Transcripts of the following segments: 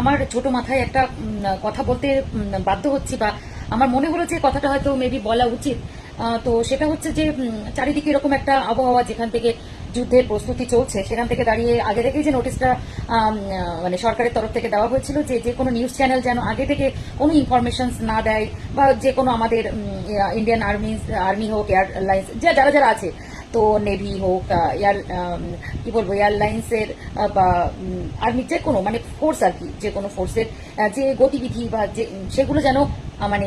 আমার ছোট মাথায় একটা কথা বলতে বাধ্য হচ্ছি বা আমার মনে হলো যে কথাটা হয়তো মেবি বলা উচিত। তো সেটা হচ্ছে যে চারিদিকে এরকম একটা আবহাওয়া যেখান থেকে যুদ্ধের প্রস্তুতি চলছে, সেখান থেকে দাঁড়িয়ে আগে থেকেই যে নোটিশটা মানে সরকারের তরফ থেকে দেওয়া হয়েছিল যে যে কোনো নিউজ চ্যানেল যেন আগে থেকে কোনো ইনফরমেশন না দেয় বা যে কোনো আমাদের ইন্ডিয়ান আর্মি আর্মি হোক এয়ারলাইন্স যা, যারা যারা আছে তো নেভি হোক এয়ার কি বলব, এয়ারলাইন্সের বা আর্মি যে কোনো মানে ফোর্স আর কি, যে কোনো ফোর্সের যে গতিবিধি বা যে, সেগুলো যেন মানে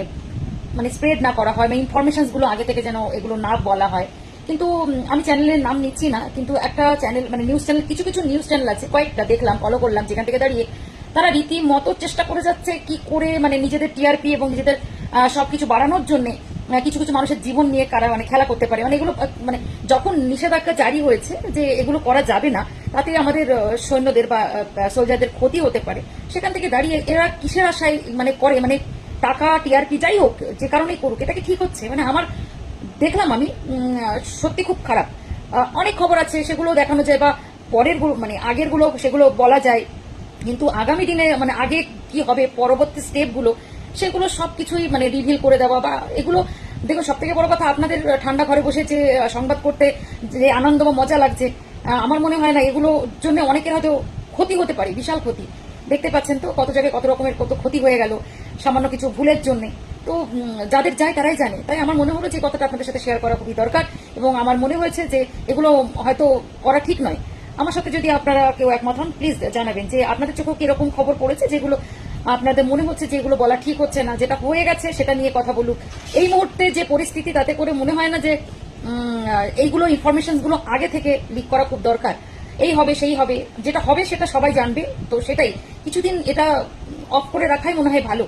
মানে স্প্রেড না করা হয় বা ইনফরমেশনসগুলো আগে থেকে যেন এগুলো না বলা হয়। কিন্তু আমি চ্যানেলের নাম নিচ্ছি না, কিন্তু একটা চ্যানেল মানে নিউজ চ্যানেল কিছু কিছু নিউজ চ্যানেল আছে, কয়েকটা দেখলাম ফলো করলাম, যেখান থেকে দাঁড়িয়ে তারা রীতিমতো চেষ্টা করে যাচ্ছে কি করে মানে নিজেদের টিআরপি এবং নিজেদের সবকিছু বাড়ানোর জন্য। কিছু কিছু মানুষের জীবন নিয়ে কারা মানে খেলা করতে পারে। মানে এগুলো মানে যখন নিষেধাজ্ঞা জারি হয়েছে যে এগুলো করা যাবে না, তাতে আমাদের সৈন্যদের বা সোলজারদের ক্ষতি হতে পারে। সেখান থেকে দাঁড়িয়ে এরা কিসের আশায় মানে করে? মানে টাকা, টিআরপি, যাই হোক, যে কারণেই করুক, এটা কি ঠিক হচ্ছে? মানে আমার দেখলাম আমি সত্যি খুব খারাপ। অনেক খবর আছে, সেগুলো দেখানো যায় বা পরের মানে আগেরগুলো, সেগুলো বলা যায়। কিন্তু আগামী দিনে মানে আগে কি হবে, পরবর্তী স্টেপগুলো সেগুলো সবকিছুই মানে রিভিল করে দেওয়া বা এগুলো, দেখুন সব থেকে বড় কথা আপনাদের ঠান্ডা ঘরে বসে যে সংবাদ করতে যে আনন্দ বা মজা লাগছে আমার মনে হয় না এগুলোর জন্য অনেকের হয়তো ক্ষতি হতে পারে, বিশাল ক্ষতি। দেখতে পাচ্ছেন তো কত জায়গায় কত রকমের কত ক্ষতি হয়ে গেল সামান্য কিছু ভুলের জন্য। তো যাদের যায় তারাই জানে। তাই আমার মনে হলো যে কথাটা আপনাদের সাথে শেয়ার করা খুবই দরকার এবং আমার মনে হয়েছে যে এগুলো হয়তো করা ঠিক নয়। আমার সাথে যদি আপনারা কেউ একমত হন প্লিজ জানাবেন যে আপনাদের চোখেও কীরকম খবর পড়েছে যেগুলো আপনাদের মনে হচ্ছে যে এগুলো বলা ঠিক হচ্ছে না, যেটা হয়ে গেছে সেটা নিয়ে কথা বলুক। এই মুহূর্তে যে পরিস্থিতি, তাতে করে মনে হয় না যে এইগুলো ইনফরমেশনগুলো আগে থেকে লিক করা খুব দরকার। এই হবে, সেই হবে, যেটা হবে সেটা সবাই জানবে, তো সেটাই। কিছুদিন এটা অফ করে রাখাই মনে হয় ভালো।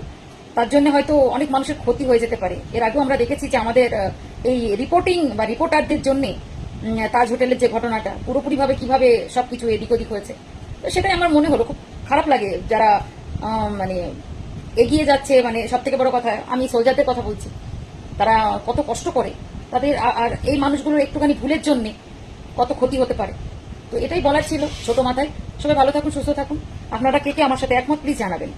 তার জন্য হয়তো অনেক মানুষের ক্ষতি হয়ে যেতে পারে। এর আগেও আমরা দেখেছি যে আমাদের এই রিপোর্টিং বা রিপোর্টারদের জন্য তাজ হোটেলের যে ঘটনাটা, পুরোপুরিভাবে কীভাবে সবকিছু এদিক ওদিক হয়েছে। সেটাই আমার মনে হলো, খুব খারাপ লাগে যারা মানে এগিয়ে যাচ্ছে মানে সব থেকে বড় কথা, আমি সোলজারদের কথা বলছি। তারা কত কষ্ট করে, তাদের আর এই মানুষগুলো একটুখানি ভুলের জন্য কত ক্ষতি হতে পারে। তো এটাই বলার ছিল ছোট মাথায়। সবাই ভালো থাকুন, সুস্থ থাকুন। আপনারা কে কে আমার সাথে একমত প্লিজ জানাবেন।